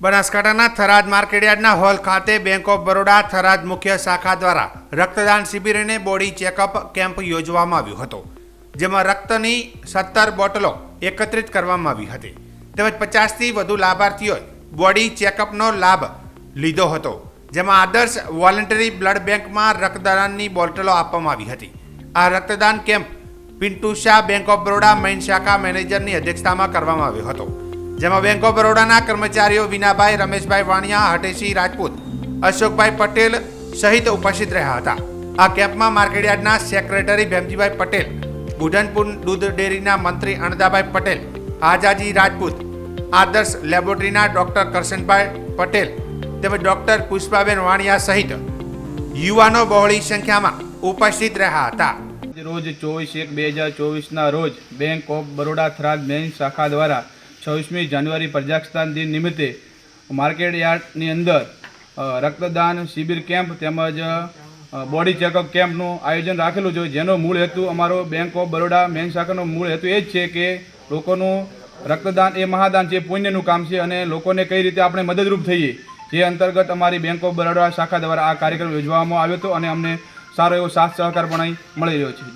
બનાસકાંઠાના થરાદ માર્કેટયાર્ડના હોલ ખાતે બેંક ઓફ બરોડા થરાદ મુખ્ય શાખા દ્વારા રક્તદાન શિબિર અને બોડી ચેકઅપ કેમ્પ યોજવામાં આવ્યો હતો, જેમાં રક્તની સત્તર બોટલો એકત્રિત કરવામાં આવી હતી. તેમજ પચાસથી વધુ લાભાર્થીઓએ બોડી ચેકઅપનો લાભ લીધો હતો, જેમાં આદર્શ વોલન્ટરી બ્લડ બેંકમાં રક્તદાનની બોટલો આપવામાં આવી હતી. આ રક્તદાન camp Pintu Shah bank of Baroda main શાખા મેનેજરની અધ્યક્ષતામાં કરવામાં આવ્યો હતો. જેમાં બેંક ઓફ બરોડાના કર્મચારીઓ વિનાભાઈ, રમેશભાઈ વાણિયા, હટેશી રાજપૂત, અશોકભાઈ પટેલ સહિત ઉપસ્થિત રહ્યા હતા. આ કેમ્પમાં માર્કેટયાર્ડના સેક્રેટરી ભેમજીભાઈ પટેલ બુઢનપુર દૂધ ડેરીના મંત્રી અણદાભાઈ પટેલ આઝાજી રાજપૂત, આદર્શ લેબોરેટરીના ડોક્ટર કરશનભાઈ પટેલ તેમજ ડોક્ટર પુષ્પાબેન વાણિયા સહિત યુવાનો બહોળી સંખ્યામાં ઉપસ્થિત રહ્યા હતા. રોજ ચોવીસ એક બે હજાર ચોવીસના રોજ bank of Baroda Tharad main શાખા દ્વારા છવ્વીસમી જાન્યુઆરી પ્રજાસત્તાક દિન નિમિત્તે માર્કેટ યાર્ડની અંદર રક્તદાન શિબિર કેમ્પ તેમજ બોડી ચેકઅપ કેમ્પનું આયોજન રાખેલું છે. જેનો મૂળ હેતુ અમારો બેંક ઓફ બરોડા મેઇન શાખાનો મૂળ હેતુ એ જ છે કે લોકોનું રક્તદાન એ મહાદાન છે, પુણ્યનું કામ છે અને લોકોને કઈ રીતે આપણે મદદરૂપ થઈએ, જે અંતર્ગત અમારી બેંક ઓફ બરોડા શાખા દ્વારા આ કાર્યક્રમ યોજવામાં આવ્યો હતો અને અમને સારો એવો સાથ સહકાર પણ મળી રહ્યો છે.